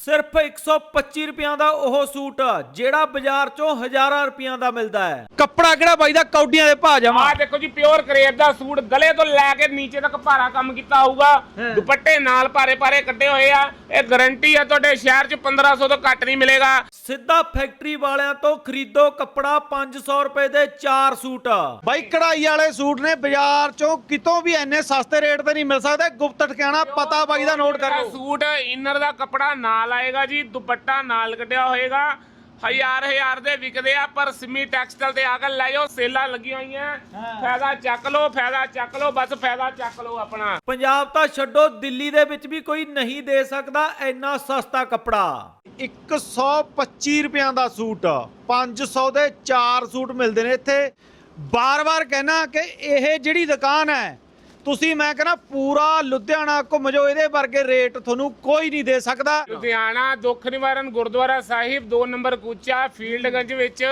ਸਿਰਫ 125 ਰੁਪਿਆਂ ਦਾ ਉਹ ਸੂਟ ਜਿਹੜਾ ਬਾਜ਼ਾਰ ਚੋਂ ਹਜ਼ਾਰਾਂ ਰੁਪਿਆਂ ਦਾ ਮਿਲਦਾ ਹੈ। ਕੱਪੜਾ ਕਿਹੜਾ ਬਾਈ ਦਾ ਕੌਡੀਆਂ ਦੇ ਭਾਅ ਜਮਾ। ਆ ਦੇਖੋ ਜੀ ਪਿਓਰ ਕਰੇਪ ਦਾ ਸੂਟ ਗਲੇ ਤੋਂ ਲੈ ਕੇ ਨੀਚੇ ਤੱਕ ਭਾਰਾ ਕੰਮ ਕੀਤਾ ਹੋਊਗਾ। ਦੁਪੱਟੇ ਨਾਲ ਭਾਰੇ ਭਾਰੇ ਕੱਢੇ ਹੋਏ ਆ। ਇਹ ਗਾਰੰਟੀ ਆ ਤੁਹਾਡੇ ਸ਼ਹਿਰ 'ਚ 1500 ਤੋਂ ਘੱਟ ਨਹੀਂ ਮਿਲੇਗਾ। ਸਿੱਧਾ ਫੈਕਟਰੀ ਵਾਲਿਆਂ ਤੋਂ ਖਰੀਦੋ ਕੱਪੜਾ 500 ਰੁਪਏ ਦੇ 4 ਸੂਟ। ਬਾਈ ਕਢਾਈ ਵਾਲੇ ਸੂਟ ਨੇ ਬਾਜ਼ਾਰ ਚੋਂ ਕਿਤੋਂ ਵੀ ਇੰਨੇ ਸਸਤੇ ਰੇਟ ਤੇ ਨਹੀਂ ਮਿਲ ਸਕਦੇ। ਗੁਪਤ ਠਿਕਾਣਾ ਪਤਾ ਬਾਈ ਦਾ ਨੋਟ ਕਰ। ਲਓ ਸੂਟ ਇਨਰ ਦਾ ਕੱਪੜਾ ਨਾਲ ਆਏਗਾ ਜੀ ਦੁਪੱਟਾ ਨਾਲ ਕੱਢਿਆ ਹੋਏਗਾ। ਹਜ਼ਾਰ ਹਜ਼ਾਰ ਦੇ ਵਿਕਦੇ ਆ ਪਰ ਸਿਮੀ ਟੈਕਸਟਾਈਲ ਤੇ ਆ ਕੇ ਲੈ ਜਾਓ ਸੇਲਾਂ ਲੱਗੀਆਂ ਹੋਈਆਂ। ਫਾਇਦਾ ਚੱਕ ਲਓ ਫਾਇਦਾ ਚੱਕ ਲਓ ਬਸ ਫਾਇਦਾ ਚੱਕ ਲਓ ਆਪਣਾ। ਪੰਜਾਬ ਤਾਂ ਛੱਡੋ ਦਿੱਲੀ ਦੇ ਵਿੱਚ ਵੀ ਕੋਈ ਨਹੀਂ ਦੇ ਸਕਦਾ ਇੰਨਾ ਸਸਤਾ ਕੱਪੜਾ। 125 ਰੁਪਿਆਂ ਦਾ ਸੂਟ 500 ਦੇ 4 ਸੂਟ ਮਿਲਦੇ ਨੇ ਇੱਥੇ। ਬਾਰ-ਬਾਰ ਕਹਿਣਾ ਕਿ ਇਹ ਜਿਹੜੀ ਦੁਕਾਨ ਹੈ ਤੁਸੀਂ ਮੈਂ ਕਹਿੰਦਾ ਪੂਰਾ ਲੁਧਿਆਣਾ ਘੁੰਮ ਜਾਓ ਇਹਦੇ ਵਰਗੇ ਰੇਟ ਤੁਹਾਨੂੰ ਕੋਈ ਨਹੀਂ ਦੇ ਸਕਦਾ। ਲੁਧਿਆਣਾ ਦੁੱਖ ਨਿਵਾਰਨ ਗੁਰਦੁਆਰਾ ਸਾਹਿਬ 2 ਨੰਬਰ ਕੂਚਾ ਫੀਲਡਗੰਜ ਵਿੱਚ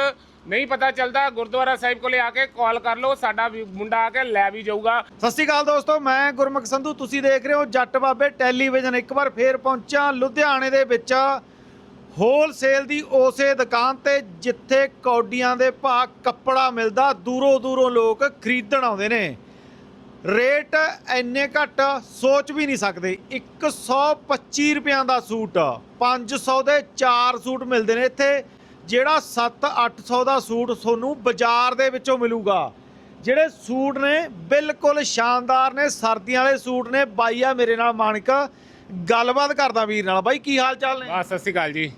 ਨਹੀਂ ਪਤਾ ਚੱਲਦਾ। ਗੁਰਦੁਆਰਾ ਸਾਹਿਬ ਕੋਲੇ ਆ ਕੇ ਕਾਲ ਕਰ ਲਓ ਸਾਡਾ ਮੁੰਡਾ ਆ ਕੇ ਲੈ ਵੀ ਜਾਊਗਾ। ਸਤਿ ਸ਼੍ਰੀ ਅਕਾਲ ਦੋਸਤੋ ਮੈਂ ਗੁਰਮੁਖ ਸੰਧੂ ਤੁਸੀਂ ਦੇਖ ਰਹੇ ਹੋ ਜੱਟ ਬਾਬੇ ਟੈਲੀਵਿਜ਼ਨ ਇੱਕ ਵਾਰ ਫੇਰ ਪਹੁੰਚਾ ਲੁਧਿਆਣੇ ਦੇ ਵਿੱਚ। ਹੋਲਸੇਲ ਦੀ ਉਸੇ ਦੁਕਾਨ ਤੇ ਜਿੱਥੇ ਕੌਡੀਆਂ ਦੇ ਭਾਅ ਕੱਪੜਾ ਮਿਲਦਾ ਦੂਰੋਂ ਦੂਰੋਂ ਲੋਕ ਖਰੀਦਣ ਆਉਂਦੇ ਨੇ। ਰੇਟ ਇੰਨੇ ਘੱਟ ਸੋਚ ਵੀ ਨਹੀਂ ਸਕਦੇ। 125 ਰੁਪਿਆਂ ਦਾ ਸੂਟ 500 ਦੇ 4 ਸੂਟ ਮਿਲਦੇ ਨੇ। ਇੱਥੇ ਜਿਹੜਾ 7-800 ਦਾ ਸੂਟ ਤੁਹਾਨੂੰ ਬਾਜ਼ਾਰ ਦੇ ਵਿੱਚੋਂ ਮਿਲੂਗਾ। ਜਿਹੜੇ ਸੂਟ ਨੇ, ਬਿਲਕੁਲ ਸ਼ਾਨਦਾਰ ਨੇ, ਸਰਦੀਆਂ ਵਾਲੇ ਸੂਟ ਨੇ। ਬਾਈ ਆ ਮੇਰੇ ਨਾਲ ਮਾਨਕ, ਗੱਲਬਾਤ ਕਰਦਾ ਵੀਰ ਨਾਲ। ਬਾਈ, ਕੀ ਹਾਲ ਚਾਲ ਨੇ? ਬਸ, ਸਤਿ ਸ਼੍ਰੀ ਅਕਾਲ ਜੀ।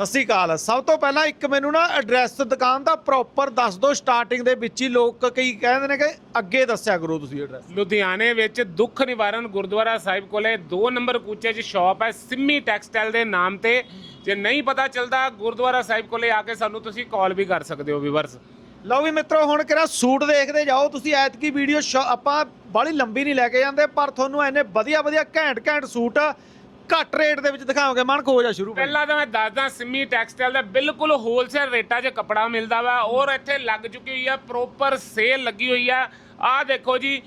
ਸਤਿ ਸ਼੍ਰੀ ਅਕਾਲ। ਸਭ ਤੋਂ ਪਹਿਲਾਂ ਇੱਕ ਮੈਨੂੰ ਨਾ ਐਡਰੈਸ ਦੁਕਾਨ ਦਾ ਪ੍ਰੋਪਰ ਦੱਸ ਦਿਓ। ਸਟਾਰਟਿੰਗ ਦੇ ਵਿੱਚ ਹੀ ਲੋਕ ਕਈ ਕਹਿੰਦੇ ਨੇ ਕਿ ਅੱਗੇ ਦੱਸਿਆ ਕਰੋ ਤੁਸੀਂ ਐਡਰੈਸ ਲੁਧਿਆਣੇ ਵਿੱਚ ਦੁੱਖ ਨਿਵਾਰਨ ਗੁਰਦੁਆਰਾ ਸਾਹਿਬ ਕੋਲੇ 2 ਨੰਬਰ ਕੂਚੇ 'ਚ ਸ਼ਾਪ ਹੈ। ਸਿੰਮੀ ਟੈਕਸਟਾਈਲ ਦੇ ਨਾਮ ਤੇ। ਜੇ ਨਹੀਂ ਪਤਾ ਚੱਲਦਾ ਗੁਰਦੁਆਰਾ ਸਾਹਿਬ ਕੋਲੇ ਆ ਕੇ ਸਾਨੂੰ ਤੁਸੀਂ ਕਾਲ ਵੀ ਕਰ ਸਕਦੇ ਹੋ ਵੀਵਰਸ ਲਓ ਵੀ ਮਿੱਤਰੋ ਹੁਣ ਕਿਹੜਾ ਸੂਟ ਦੇਖਦੇ ਜਾਓ। ਤੁਸੀਂ ਐਤਕੀ ਵੀਡੀਓ ਆਪਾਂ ਬਾਹਲੀ ਲੰਬੀ ਨਹੀਂ ਲੈ ਕੇ ਜਾਂਦੇ ਪਰ ਤੁਹਾਨੂੰ ਐਨੇ ਵਧੀਆ ਵਧੀਆ ਘੈਂਟ ਘੈਂਟ ਸੂਟ ਘੱਟ ਰੇਟ ਦੇ ਵਿੱਚ ਦਿਖਾਓਗੇ ਮਨ ਖੋ ਜਾ ਸ਼ੁਰੂ ਪਹਿਲਾਂ ਤਾਂ ਮੈਂ ਦੱਸਦਾ, ਸਿੰਮੀ ਟੈਕਸਟਾਈਲ ਦਾ ਬਿਲਕੁਲ ਹੋਲਸੇਲ ਰੇਟਾਂ 'ਚ ਕੱਪੜਾ ਮਿਲਦਾ ਵਾ। ਔਰ ਇੱਥੇ ਲੱਗ ਚੁੱਕੀ ਹੋਈ ਆ ਪ੍ਰੋਪਰ ਸੇਲ ਲੱਗੀ ਹੋਈ ਆ। ਆਹ ਦੇਖੋ ਜੀ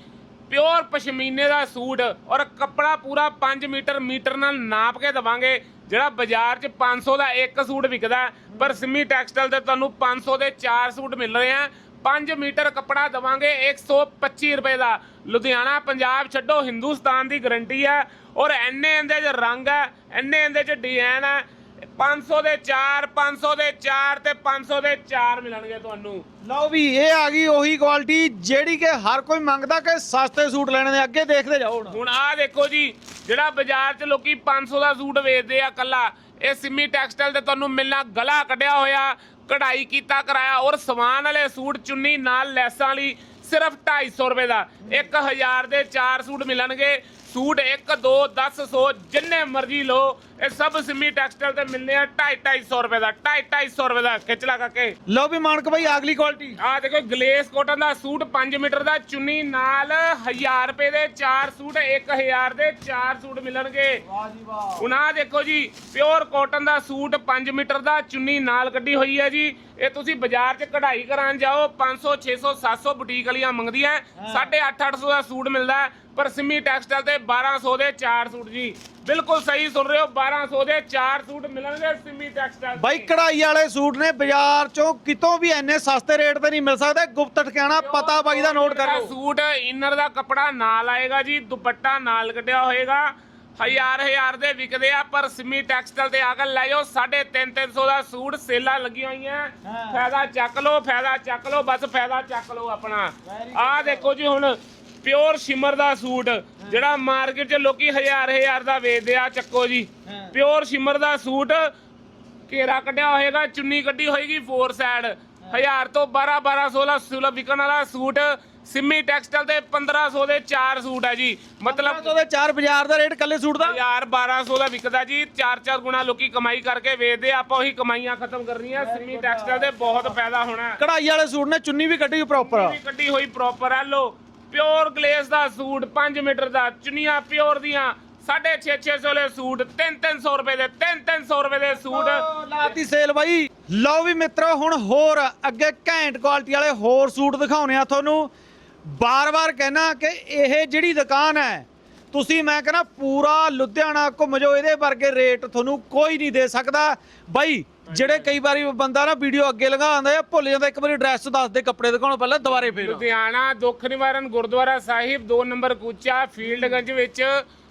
ਪਿਓਰ ਪਸ਼ਮੀਨੇ ਦਾ ਸੂਟ। ਔਰ ਕੱਪੜਾ ਪੂਰਾ 5 ਮੀਟਰ ਮੀਟਰ ਨਾਲ ਨਾਪ ਕੇ ਦਵਾਂਗੇ, ਜਿਹੜਾ ਬਾਜ਼ਾਰ 'ਚ 500 ਦਾ ਇੱਕ ਸੂਟ ਵਿਕਦਾ। ਪਰ ਸਿੰਮੀ ਟੈਕਸਟਾਈਲ ਤੇ ਤੁਹਾਨੂੰ 500 ਦੇ 4 ਸੂਟ ਮਿਲ ਰਹੇ ਆ। 5 ਮੀਟਰ ਕੱਪੜਾ ਦਵਾਂਗੇ 125 ਰੁਪਏ ਦਾ। ਲੁਧਿਆਣਾ ਪੰਜਾਬ ਛੱਡੋ ਹਿੰਦੁਸਤਾਨ ਦੀ ਗਾਰੰਟੀ ਹੈ। ਔਰ ਐਨੇ ਇਹਦੇ 'ਚ ਰੰਗ ਹੈ ਐਨੇ ਇਹਦੇ 'ਚ ਡਿਜ਼ਾਈਨ ਹੈ। 500 ਦੇ 4 500 ਦੇ 4 ਤੇ 500 ਦੇ 4 ਮਿਲਣਗੇ ਤੁਹਾਨੂੰ। ਲਓ ਵੀ ਇਹ ਆ ਗਈ ਉਹੀ ਕੁਆਲਿਟੀ ਜਿਹੜੀ ਕਿ ਹਰ ਕੋਈ ਮੰਗਦਾ ਕਿ ਸਸਤੇ ਸੂਟ ਲੈਣੇ ਨੇ ਅੱਗੇ ਦੇਖਦੇ ਜਾਓ ਹੁਣ। ਹੁਣ ਆਹ ਦੇਖੋ ਜੀ ਜਿਹੜਾ ਬਾਜ਼ਾਰ 'ਚ ਲੋਕੀ 500 ਦਾ ਸੂਟ ਵੇਚਦੇ ਆ ਕੱਲਾ ਇਹ ਸਿੰਮੀ ਟੈਕਸਟਾਈਲ ਤੇ ਤੁਹਾਨੂੰ ਮਿਲਣਾ ਗਲਾ ਕੱਢਿਆ ਹੋਇਆ। ਕਢਾਈ ਕੀਤਾ, ਕਰਾਇਆ ਔਰ ਸਵਾਨ ਵਾਲੇ ਸੂਟ ਚੁੰਨੀ ਨਾਲ ਲੈਸਾਂ ਵਾਲੀ ਸਿਰਫ 250 ਰੁਪਏ ਦਾ। 1000 ਦੇ 4 ਸੂਟ ਮਿਲਣਗੇ। ਸੂਟ 1 2 10 100 ਜਿੰਨੇ ਮਰਜ਼ੀ ਲਓ। ਇਹ ਸਭ ਸਿੰਮੀ ਟੈਕਸਟਾਈਲ ਤੇ ਮਿਲਨੇ ਆ 2.5 250 ਰੁਪਏ ਦਾ 2.5 250 ਰੁਪਏ ਦਾ ਖਿੱਚ ਲਾ ਕਾਕੇ ਲਓ ਵੀ ਮਾਨਕ ਭਾਈ ਅਗਲੀ ਕੁਆਲਿਟੀ ਆ ਦੇਖੋ ਗਲੇਸ ਕੋਟਨ ਦਾ ਸੂਟ 5 ਮੀਟਰ ਦਾ ਚੁੰਨੀ ਨਾਲ 1000 ਰੁਪਏ ਦੇ 4 ਸੂਟ 1000 ਦੇ 4 ਸੂਟ ਮਿਲਣਗੇ। ਵਾਹ ਜੀ ਵਾਹ। ਹੁਣ ਆਹ ਦੇਖੋ ਜੀ ਪਿਓਰ ਕਾਟਨ ਦਾ ਸੂਟ 5 ਮੀਟਰ ਦਾ ਚੁੰਨੀ ਨਾਲ ਕੱਢੀ ਹੋਈ ਹੈ ਜੀ। ਇਹ ਤੁਸੀਂ ਬਾਜ਼ਾਰ 'ਚ ਕਢਾਈ ਕਰਾਉਣ ਜਾਓ 500 600 700 ਬੁਟੀਕ ਵਾਲੀਆਂ ਮੰਗਦੀਆਂ 850 800 ਦਾ ਸੂਟ ਮਿਲਦਾ ਪਰ ਸਿੰਮੀ ਟੈਕਸਟਾਈਲ ਤੇ 1200 ਦੇ 4 ਸੂਟ ਜੀ। ਬਿਲਕੁਲ ਸਹੀ ਸੁਣ ਰਹੇ ਹੋ 1200 ਦੇ 4 ਸੂਟ ਮਿਲਣਗੇ ਸਿੰਮੀ ਟੈਕਸਟਾਈਲ ਬਾਈ ਕਢਾਈ ਵਾਲੇ ਸੂਟ ਨੇ ਬਾਜ਼ਾਰ ਚੋਂ ਕਿਤੋਂ ਵੀ ਇੰਨੇ ਸਸਤੇ ਰੇਟ ਤੇ ਨਹੀਂ ਮਿਲ ਸਕਦੇ। ਗੁਪਤ ਠਿਕਾਣਾ ਪਤਾ ਬਾਈ ਦਾ ਨੋਟ ਕਰ ਲਓ। ਸੂਟ ਇਨਰ ਦਾ ਕੱਪੜਾ ਨਾਲ ਆਏਗਾ ਜੀ ਦੁਪੱਟਾ ਨਾਲ ਕੱਢਿਆ ਹੋਏਗਾ। ਹਜ਼ਾਰ ਹਜ਼ਾਰ ਦੇ ਵਿਕਦੇ ਆ ਪਰ ਸਿੰਮੀ ਟੈਕਸਟਾਈਲ ਤੇ ਆ ਕੇ ਲੈ ਜਾਓ 350 300 ਦਾ ਸੂਟ ਸੇਲਾਂ ਲੱਗੀਆਂ ਹੋਈਆਂ। ਫਾਇਦਾ ਚੱਕ ਲਓ ਫਾਇਦਾ ਚੱਕ ਲਓ ਬਸ ਫਾਇਦਾ ਚੱਕ ਲਓ ਆਪਣਾ। ਆਹ ਦੇਖੋ ਜੀ ਹੁਣ ਪਿਓਰ ਸ਼ਿਮਰ ਦਾ ਸੂਟ ਜਿਹੜਾ ਮਾਰਕੀਟ 'ਚ ਲੋਕੀ ਹਜ਼ਾਰ ਹਜ਼ਾਰ ਦਾ ਵੇਚਦੇ ਆ ਚੱਕੋ ਜੀ। ਪਿਓਰ ਸ਼ਿਮਰ ਦਾ ਸੂਟ ਘੇਰਾ ਕੱਢਿਆ ਹੋਏਗਾ ਚੁੰਨੀ ਕੱਢੀ ਹੋਏਗੀ ਫੋਰ ਸਾਈਡ 1000 ਤੋਂ 12 1200 ਦਾ ਸੁਲਾ ਵਿਕਣ ਵਾਲਾ ਸੂਟ ਸਿੰਮੀ ਟੈਕਸਟਾਈਲ ਤੇ 1500 ਦੇ 4 ਸੂਟ ਹੈ ਜੀ। ਮਤਲਬ ਉਹਦੇ ਚਾਰ ਬਾਜ਼ਾਰ ਦਾ ਰੇਟ ਕੱਲੇ ਸੂਟ ਦਾ? 1000 1200 ਦਾ ਵਿਕਦਾ ਜੀ। 4-4 ਗੁਣਾ ਲੋਕੀ ਕਮਾਈ ਕਰਕੇ ਵੇਚਦੇ ਆ, ਆਪਾਂ ਉਹੀ ਕਮਾਈਆਂ ਖਤਮ ਕਰਨੀਆਂ। ਸਿੰਮੀ ਟੈਕਸਟਾਈਲ ਤੇ ਬਹੁਤ ਫਾਇਦਾ ਹੋਣਾ। ਕਢਾਈ ਵਾਲੇ ਸੂਟ ਨੇ ਚੁੰਨੀ ਵੀ ਕੱਢੀ ਪ੍ਰੋਪਰ ਵੀ ਕੱਢੀ ਹੋਈ ਪ੍ਰੋਪਰ ਹੈ ਲੋ ਪਿਓਰ ਗਲੇਸ ਦਾ ਸੂਟ 5 ਮੀਟਰ ਦਾ, ਚੁੰਨੀਆਂ ਪਿਓਰ ਦੀਆਂ 650 600 ਦੇ ਸੂਟ 3-300 ਰੁਪਏ ਦੇ 3-300 ਰੁਪਏ ਦੇ ਸੂਟ। ਲਾਤੀ ਸੇਲ ਬਾਈ। ਲਓ ਵੀ ਮਿੱਤਰੋ, ਹੁਣ ਹੋਰ, ਅੱਗੇ ਘੈਂਟ ਕੁਆਲਿਟੀ ਵਾਲੇ ਹੋਰ ਸੂਟ ਦਿਖਾਉਣੇ ਆ ਤੁਹਾਨੂੰ। ਬਾਰ-ਬਾਰ ਕਹਿਣਾ ਕਿ ਇਹ ਜਿਹੜੀ ਦੁਕਾਨ ਹੈ ਤੁਸੀਂ ਮੈਂ ਕਹਿੰਦਾ ਪੂਰਾ ਲੁਧਿਆਣਾ ਘੁੰਮ ਜਾਓ ਇਹਦੇ ਵਰਗੇ ਰੇਟ ਤੁਹਾਨੂੰ ਕੋਈ ਨਹੀਂ ਦੇ ਸਕਦਾ। ਬਾਈ ਜਿਹੜੇ ਕਈ ਵਾਰੀ ਬੰਦਾ ਨਾ ਵੀਡੀਓ ਅੱਗੇ ਲਗਾ ਆਉਂਦਾ ਆ ਭੁੱਲ ਜਾਂਦਾ ਇੱਕ ਵਾਰੀ ਐਡਰੈਸ ਦੱਸ ਦੇ ਕੱਪੜੇ ਦਿਖਾਉਣ ਪਹਿਲਾਂ ਦੁਬਾਰੇ ਫੇਰ। ਲੁਧਿਆਣਾ ਦੁੱਖ ਨਿਵਾਰਨ ਗੁਰਦੁਆਰਾ ਸਾਹਿਬ 2 ਨੰਬਰ ਕੂਚਾ ਫੀਲਡਗੰਜ ਵਿੱਚ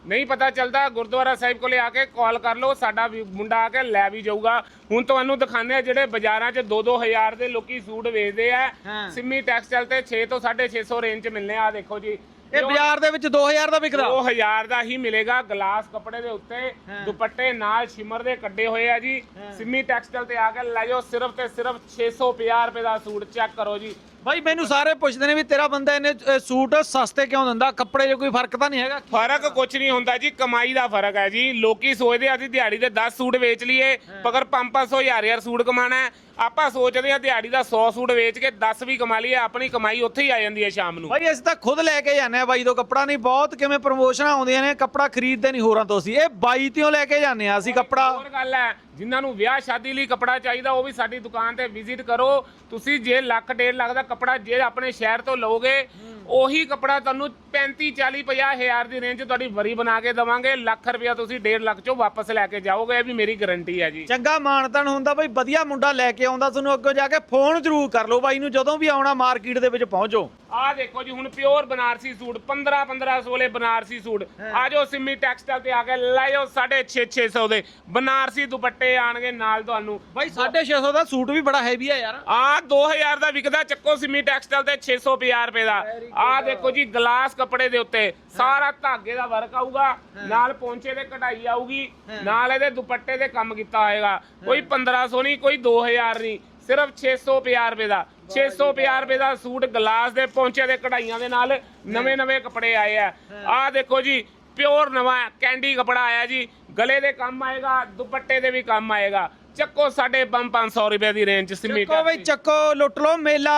ਨਹੀਂ ਪਤਾ ਚੱਲਦਾ ਗੁਰਦੁਆਰਾ ਸਾਹਿਬ ਕੋਲੇ ਆ ਕੇ ਕਾਲ ਕਰ ਲਓ ਸਾਡਾ ਵੀ ਮੁੰਡਾ ਆ ਕੇ ਲੈ ਵੀ ਜਾਊਗਾ। ਹੁਣ ਤੁਹਾਨੂੰ ਦਿਖਾਉਂਦੇ ਆ ਜਿਹੜੇ ਬਾਜ਼ਾਰਾਂ 'ਚ 2-2000 ਦੇ ਲੋਕੀ ਸੂਟ ਵੇਚਦੇ ਆ। ਹਾਂ। ਸਿੰਮੀ ਟੈਕਸਟਾਈਲ ਤੇ 6 ਤੋਂ 650 ਰੇਂਜ 'ਚ ਮਿਲਨੇ ਆ ਦੇਖੋ ਜੀ। ਇਹ ਬਾਜ਼ਾਰ ਦੇ ਵਿੱਚ 2000 ਦਾ ਵਿਕਦਾ। 2000 ਦਾ ਹੀ ਮਿਲੇਗਾ ਗਲਾਸ ਕੱਪੜੇ ਦੇ ਉੱਤੇ। ਦੁਪੱਟੇ ਨਾਲ ਸ਼ਿਮਰ ਦੇ ਕੱਢੇ ਹੋਏ ਆ ਜੀ। ਸਿੰਮੀ ਟੈਕਸਟਾਈਲ ਤੇ ਆ ਕੇ ਲੈ ਜਾਓ। ਸਿਰਫ ਤੇ ਸਿਰਫ 650 ਰੁਪਏ ਦਾ ਸੂਟ। ਚੈੱਕ ਕਰੋ ਜੀ। ਬਾਈ ਮੈਨੂੰ ਸਾਰੇ ਪੁੱਛਦੇ ਨੇ ਵੀ ਤੇਰਾ ਬੰਦਾ ਇਹਨੇ ਅ, ਸੂਟ ਸਸਤੇ ਕਿਉਂ ਦਿੰਦਾ? ਕੱਪੜੇ 'ਚ ਕੋਈ ਫ਼ਰਕ ਤਾਂ ਨਹੀਂ ਹੈਗਾ? ਫ਼ਰਕ ਕੁਝ ਨਹੀਂ ਹੁੰਦਾ ਜੀ ਕਮਾਈ ਦਾ ਫ਼ਰਕ ਹੈ ਜੀ। ਲੋਕੀ ਸੋਚਦੇ ਆ ਅਸੀਂ ਦਿਹਾੜੀ ਦੇ 10 ਸੂਟ ਵੇਚ ਲਈਏ ਪਕਰ 5-500 ਹਜ਼ਾਰ ਹਜ਼ਾਰ ਸੂਟ ਕਮਾਣਾ ਹੈ। ਆਪਾਂ ਸੋਚਦੇ ਆ ਦਿਹਾੜੀ ਦਾ 100 ਸੂਟ ਵੇਚ ਕੇ 10 ਵੀ ਕਮਾ ਲਈਏ ਆਪਣੀ ਕਮਾਈ ਉੱਥੇ ਹੀ ਆ ਜਾਂਦੀ ਹੈ ਸ਼ਾਮ ਨੂੰ। ਬਾਈ ਅਸੀਂ ਤਾਂ ਖੁਦ ਲੈ ਕੇ ਜਾਂਦੇ ਆ ਬਾਈ ਤੋਂ ਕੱਪੜਾ ਨਹੀਂ ਬਹੁਤ ਕਿਵੇਂ ਪ੍ਰਮੋਸ਼ਨਾਂ ਆਉਂਦੀਆਂ ਨੇ ਕੱਪੜਾ ਖਰੀਦਦੇ ਨਹੀਂ ਹੋਰਾਂ ਤੋਂ ਅਸੀਂ। ਇਹ ਬਾਈ ਤੋਂ ਲੈ ਕੇ ਜਾਂਦੇ ਆ ਅਸੀਂ ਕੱਪੜਾ। ਹੋਰ ਗੱਲ ਹੈ ਜਿਨ੍ਹਾਂ ਨੂੰ ਵਿਆਹ ਸ਼ਾਦੀ ਲਈ ਕੱਪੜਾ ਚਾਹੀਦਾ, ਉਹ ਵੀ ਸਾਡੀ ਦੁਕਾਨ ਤੇ ਵਿਜ਼ਿਟ ਕਰੋ। ਤੁਸੀਂ ਜੇ ਲੱਖ, ਡੇਢ ਲੱਖ ਦਾ ਕੱਪੜਾ ਜੇ ਆਪਣੇ ਸ਼ਹਿਰ ਤੋਂ ਲਓਗੇ, ਉਹੀ ਕੱਪੜਾ ਤੁਹਾਨੂੰ 35 40 50 ਹਜ਼ਾਰ ਦੀ ਰੇਂਜ 'ਚ ਤੁਹਾਡੀ ਵਰੀ ਬਣਾ ਕੇ ਦਵਾਂਗੇ। ਲੱਖ ਰੁਪਇਆ ਤੁਸੀਂ ਡੇਢ ਲੱਖ ਚੋਂ ਵਾਪਸ ਲੈ ਕੇ ਜਾਓਗੇ, ਇਹ ਵੀ ਮੇਰੀ ਗਾਰੰਟੀ ਹੈ ਜੀ। ਚੰਗਾ ਮਾਨਤਨ ਹੁੰਦਾ ਬਈ, ਵਧੀਆ ਮੁੰਡਾ ਲੈ ਕੇ ਆਉਂਦਾ ਤੁਹਾਨੂੰ, ਅੱਗੋਂ ਜਾ ਕੇ ਫੋਨ ਜ਼ਰੂਰ ਕਰ ਲਓ ਬਾਈ ਨੂੰ, ਜਦੋਂ ਵੀ ਆਉਣਾ ਮਾਰਕੀਟ ਦੇ ਵਿੱਚ ਪਹੁੰਚੋ। ਆਹ ਦੇਖੋ ਜੀ ਹੁਣ ਪਿਓਰ ਬਨਾਰਸੀ ਸੂਟ 15 1500 ਵਾਲੇ ਬਨਾਰਸੀ ਸੂਟ। ਆ ਜਾਓ ਸਿੰਮੀ ਟੈਕਸਟਾਈਲ ਤੇ ਆ ਕੇ ਲੈ ਜਾਓ 650 600 ਦੇ। ਬਨਾਰਸੀ ਦੁਪੱਟੇ ਆਣਗੇ ਨਾਲ ਤੁਹਾਨੂੰ। ਬਾਈ 650 ਦਾ ਸੂਟ ਵੀ ਬੜਾ ਹੈਵੀ ਆ ਯਾਰ। ਆ 2000 ਦਾ ਵਿਕਦਾ ਚੱਕੋ ਸਿੰਮੀ ਟੈਕਸਟਾਈਲ ਤੇ 650 ਰੁਪਏ ਦਾ। ਆ ਦੇਖੋ ਜੀ ਗਲਾਸ ਕੱਪੜੇ ਦੇ ਉੱਤੇ ਸਾਰਾ ਧਾਗੇ ਦਾ ਵਰਕ ਆਊਗਾ। ਨਾਲ ਪੌਂਚੇ ਦੇ ਕਢਾਈ ਆਊਗੀ। ਨਾਲ ਇਹਦੇ ਦੁਪੱਟੇ ਦੇ ਕੰਮ ਕੀਤਾ ਹੋਏਗਾ। ਕੋਈ 1500 ਨਹੀਂ ਕੋਈ 2000 ਨਹੀਂ। ਸਿਰਫ 650 ਰੁਪਏ ਦਾ। 650 ਰੁਪਏ ਦਾ ਸੂਟ ਗਲਾਸ ਦੇ ਪੌਂਚੇ ਦੇ ਕਢਾਈਆਂ ਦੇ ਨਾਲ ਨਵੇਂ ਨਵੇਂ ਕੱਪੜੇ ਆਏ ਆ। ਆਹ ਦੇਖੋ ਜੀ, ਪਿਓਰ ਨਵਾਂ ਕੈਂਡੀ ਕੱਪੜਾ ਆਇਆ ਜੀ। ਗਲੇ ਦੇ ਕੰਮ ਆਏਗਾ, ਦੁਪੱਟੇ ਦੇ ਵੀ ਕੰਮ ਆਏਗਾ। ਚੱਕੋ ਸਾਡੇ 500 ਰੁਪਏ ਦੀ ਰੇਂਜ ਚ ਸਿਮੀ ਚੱਕੋ ਬਈ ਚੱਕੋ ਲੁੱਟ ਲਓ ਮੇਲਾ।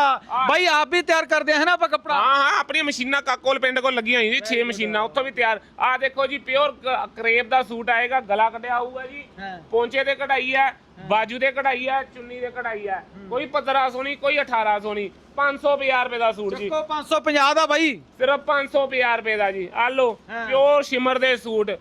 ਬਾਈ ਆਪ ਵੀ ਤਿਆਰ ਕਰਦੇ ਹੈ ਨਾ ਆਪਾਂ ਕੱਪੜਾ? ਹਾਂ ਹਾਂ ਆਪਣੀਆਂ ਮਸ਼ੀਨਾਂ ਕਾਕੋਲ ਪਿੰਡ ਕੋਲ ਲੱਗੀਆਂ ਹੋਈਆਂ ਜੀ 6 ਮਸ਼ੀਨਾਂ ਉੱਥੋਂ ਵੀ ਤਿਆਰ। ਆ ਦੇਖੋ ਜੀ ਪਿਓਰ ਕਰੇਪ ਦਾ ਸੂਟ ਆਏਗਾ ਗਲਾ ਕੱਢਿਆ ਹੋਊਗਾ ਜੀ। ਹਾਂ। ਪੌਂਚੇ ਤੇ ਕਢਾਈ ਹੈ ਬਾਜੂ ਤੇ ਕਢਾਈ ਹੈ ਚੁੰਨੀ ਤੇ ਕਢਾਈ ਹੈ। ਕੋਈ 1500 ਨਹੀਂ ਕੋਈ 1800 ਨਹੀਂ 550 ਰੁਪਏ ਦਾ ਸੂਟ ਜੀ। ਚੱਕੋ 550 ਦਾ ਬਾਈ। ਸਿਰਫ 550 ਰੁਪਏ ਦਾ ਜੀ। ਆ ਹਾਂ। ਪਿਓਰ ਸ਼ਿਮਰ ਦੇ ਸੂਟ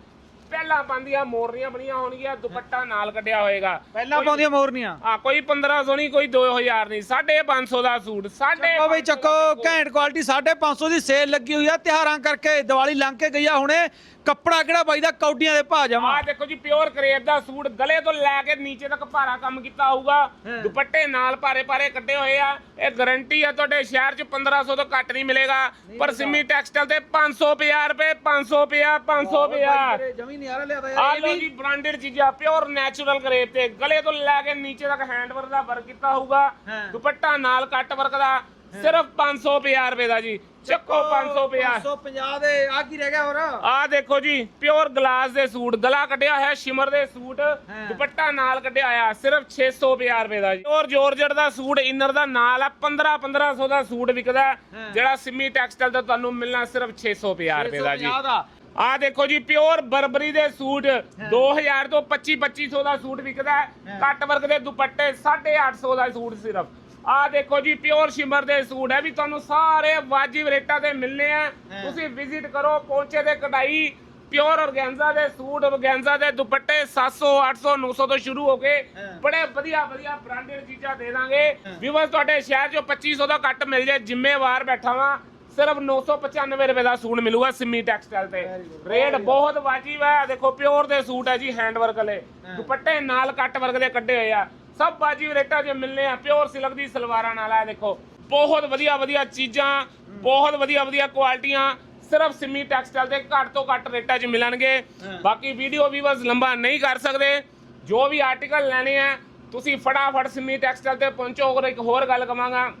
ਪਹਿਲਾਂ ਪਾਉਂਦੀਆਂ ਮੋਰਨੀਆਂ ਬਣੀਆਂ ਹੋਣਗੀਆਂ ਦੁਪੱਟਾ ਨਾਲ ਕੱਢਿਆ ਹੋਏਗਾ। ਪਹਿਲਾਂ ਪਾਉਂਦੀਆਂ ਮੋਰਨੀਆਂ? ਹਾਂ ਕੋਈ 1500 ਨਹੀਂ ਕੋਈ 2000 ਨਹੀਂ 550 ਦਾ ਸੂਟ ਸਾਢੇ ਚੱਕੋ ਬਈ ਚੱਕੋ ਘੈਂਟ ਕੁਆਲਿਟੀ 550 ਦੀ ਸੇਲ ਲੱਗੀ ਹੋਈ ਆ ਤਿਹਾਰਾਂ ਕਰਕੇ ਦੀਵਾਲੀ ਲੰਘ ਕੇ ਗਈ ਆ ਹੁਣੇ। ਕੱਪੜਾ ਕਿਹੜਾ ਬਾਈ ਦਾ ਕੌਡੀਆਂ ਦੇ ਭਾਅ ਜਮਾ। ਆ ਦੇਖੋ ਜੀ ਪਿਓਰ ਕਰੇਪ ਦਾ ਸੂਟ ਗਲੇ ਤੋਂ ਲੈ ਕੇ ਨੀਚੇ ਤੱਕ ਭਾਰਾ ਕੰਮ ਕੀਤਾ ਹੋਊਗਾ। ਦੁਪੱਟੇ ਨਾਲ ਭਾਰੇ ਭਾਰੇ ਕੱਢੇ ਹੋਏ ਆ। ਇਹ ਗਾਰੰਟੀ ਆ ਤੁਹਾਡੇ ਸ਼ਹਿਰ 'ਚ 1500 ਤੋਂ ਘੱਟ ਨਹੀਂ ਮਿਲੇਗਾ। ਪਰ ਸਿੰਮੀ ਟੈਕਸਟਾਈਲ ਤੇ 550 ਰੁਪਏ 550 550 ਜਮੀ ਰਿਹਾ ਲਿਆਦਾ ਆ ਯਾਰ ਲੋ ਜੀ ਬ੍ਰਾਂਡਡ ਚੀਜ਼ਾਂ ਪਿਓਰ ਨੈਚੁਰਲ ਕਰੇਪ ਤੇ। ਗਲੇ ਤੋਂ ਲੈ ਕੇ ਨੀਚੇ ਤੱਕ ਹੈਂਡਵਰਕ ਦਾ ਵਰਕ ਕੀਤਾ ਹੋਊਗਾ। ਹਾਂ। ਦੁਪੱਟਾ ਨਾਲ ਕੱਟ ਵਰਕ ਦਾ। ਸਿਰਫ 550 ਰੁਪਏ ਦਾ ਜੀ। ਚੱਕੋ 550 550 ਦੇ। ਆ ਕੀ ਰਹਿ ਗਿਆ ਹੋਰ? ਆ ਦੇਖੋ ਜੀ ਪਿਓਰ ਗਲਾਸ ਦੇ ਸੂਟ। ਗਲਾ ਕੱਢਿਆ ਹੋਇਆ ਸ਼ਿਮਰ ਦੇ ਸੂਟ। ਦੁਪੱਟਾ ਨਾਲ ਕੱਢਿਆ ਹੋਇਆ ਸਿਰਫ 650 ਰੁਪਏ ਦਾ ਜੀ। ਪਿਓਰ ਜੋਰਜਟ ਦਾ ਸੂਟ ਇਨਰ ਦਾ ਨਾਲ ਆ 15 1500 ਦਾ ਸੂਟ ਵਿਕਦਾ। ਹੈ, ਜਿਹੜਾ ਸਿੰਮੀ ਟੈਕਸਟਾਈਲ ਤੁਹਾਨੂੰ ਮਿਲਣਾ ਸਿਰਫ 650 ਰੁਪਏ ਦਾ ਜੀ। 650 ਦਾ। ਆ ਦੇਖੋ ਜੀ ਪਿਓਰ ਬਰਬਰੀ ਦੇ ਸੂਟ 2000 ਤੋਂ 25 2500 ਦਾ ਸੂਟ ਵਿਕਦਾ ਹੈ। ਕੱਟ ਵਰਕ ਦੇ ਦੁਪੱਟੇ 850 ਦਾ ਸੂਟ ਸਿਰਫ। ਆ ਦੇਖੋ ਜੀ ਪਿਓਰ ਸ਼ਿਮਰ ਦੇ ਸੂਟ ਹੈ। ਵੀ ਤੁਹਾਨੂੰ ਸਾਰੇ ਵਾਜਿਬ ਰੇਟਾਂ ਤੇ ਮਿਲਨੇ ਆ। ਤੁਸੀਂ ਵਿਜ਼ਿਟ ਕਰੋ ਪਹੁੰਚੇ ਦੇ ਕਢਾਈ। ਪਿਓਰ ਔਰਗੈਂਜ਼ਾ ਦੇ ਸੂਟ ਔਰਗੈਂਜ਼ਾ ਦੇ ਦੁਪੱਟੇ 700 800 900 ਤੋਂ ਸ਼ੁਰੂ ਹੋ ਕੇ ਬੜੇ ਵਧੀਆ ਵਧੀਆ ਬ੍ਰਾਂਡਡ ਚੀਜ਼ਾਂ ਦੇ ਦਾਂਗੇ। ਵਿਵਸ ਤੁਹਾਡੇ ਸ਼ਹਿਰ ਚੋਂ 2500 ਦਾ ਕੱਟ ਮਿਲ ਜੇ ਜ਼ਿੰਮੇਵਾਰ ਬੈਠਾ ਵਾਂ। ਸਿਰਫ 995 ਰੁਪਏ ਦਾ ਸੂਟ ਮਿਲੂਗਾ ਸਿੰਮੀ ਟੈਕਸਟਾਈਲ ਤੇ। ਰੇਟ ਬਹੁਤ ਵਾਜਿਬ ਹੈ। ਦੇਖੋ ਪਿਓਰ ਦੇ ਸੂਟ ਹੈ ਜੀ ਹੈਂਡ ਵਰਕ ਵਾਲੇ। ਦੁਪੱਟੇ ਨਾਲ ਕੱਟ ਵਰਕ ਦੇ ਕੱਢੇ ਹੋਏ ਆ। ਸਭ ਵਾਜਿਬ ਰੇਟਾਂ 'ਚ ਮਿਲਨੇ ਆ ਪਿਓਰ ਸਿਲਕ ਦੀ ਸਲਵਾਰਾਂ ਨਾਲ। ਆ ਦੇਖੋ ਬਹੁਤ ਵਧੀਆ ਵਧੀਆ ਚੀਜ਼ਾਂ ਬਹੁਤ ਵਧੀਆ ਵਧੀਆ ਕੁਆਲਿਟੀਆਂ ਸਿਰਫ ਸਿੰਮੀ ਟੈਕਸਟਾਈਲ ਤੇ ਘੱਟ ਤੋਂ ਘੱਟ ਰੇਟਾਂ 'ਚ ਮਿਲਣਗੇ। ਬਾਕੀ ਵੀਡੀਓ ਵੀ ਬਸ ਲੰਬਾ ਨਹੀਂ ਕਰ ਸਕਦੇ। ਜੋ ਵੀ ਆਰਟੀਕਲ ਲੈਣੇ ਆ ਤੁਸੀਂ ਫਟਾਫਟ ਸਿੰਮੀ ਟੈਕਸਟਾਈਲ ਤੇ ਪਹੁੰਚੋ। ਔਰ ਇੱਕ ਹੋਰ ਗੱਲ ਕਵਾਂਗਾ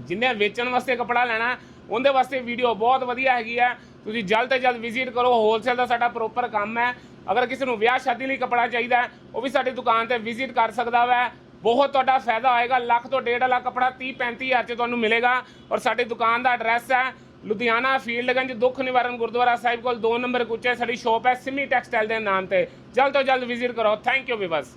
ਜਿੰਨੇ ਵੇਚਣ ਵਾਸਤੇ ਕਪੜਾ ਲੈਣਾ ਉਹਦੇ ਵਾਸਤੇ ਵੀਡੀਓ ਬਹੁਤ ਵਧੀਆ ਹੈਗੀ ਹੈ ਤੁਸੀਂ ਜਲਦ ਤੋਂ ਜਲਦ ਵਿਜ਼ਿਟ ਕਰੋ ਹੋਲਸੇਲ ਦਾ ਸਾਡਾ ਪ੍ਰੋਪਰ ਕੰਮ ਹੈ। ਅਗਰ ਕਿਸੇ ਨੂੰ ਵਿਆਹ ਸ਼ਾਦੀ ਲਈ ਕਪੜਾ ਚਾਹੀਦਾ ਉਹ ਵੀ ਸਾਡੀ ਦੁਕਾਨ ਤੇ ਵਿਜ਼ਿਟ ਕਰ ਸਕਦਾ ਵੈ। ਬਹੁਤ ਤੁਹਾਡਾ ਫਾਇਦਾ ਹੋਏਗਾ, ਲੱਖ ਤੋਂ ਡੇਢ ਲੱਖ ਕਪੜਾ 30 35000 ਚ ਤੁਹਾਨੂੰ ਮਿਲੇਗਾ। ਔਰ ਸਾਡੀ ਦੁਕਾਨ ਦਾ ਐਡਰੈਸ ਹੈ ਲੁਧਿਆਣਾ ਫੀਲਡਗੰਜ ਦੁੱਖ ਨਿਵਾਰਨ ਗੁਰਦੁਆਰਾ ਸਾਹਿਬ ਕੋਲ। 2 ਨੰਬਰ ਕੁੱਚੇ ਸਾਡੀ ਸ਼ੋਪ ਹੈ ਸਿਮੀ ਟੈਕਸਟਾਈਲ ਦੇ ਨਾਮ ਤੇ। ਜਲਦ ਤੋਂ ਜਲਦ ਵਿਜ਼ਿਟ ਕਰੋ। Thank you viewers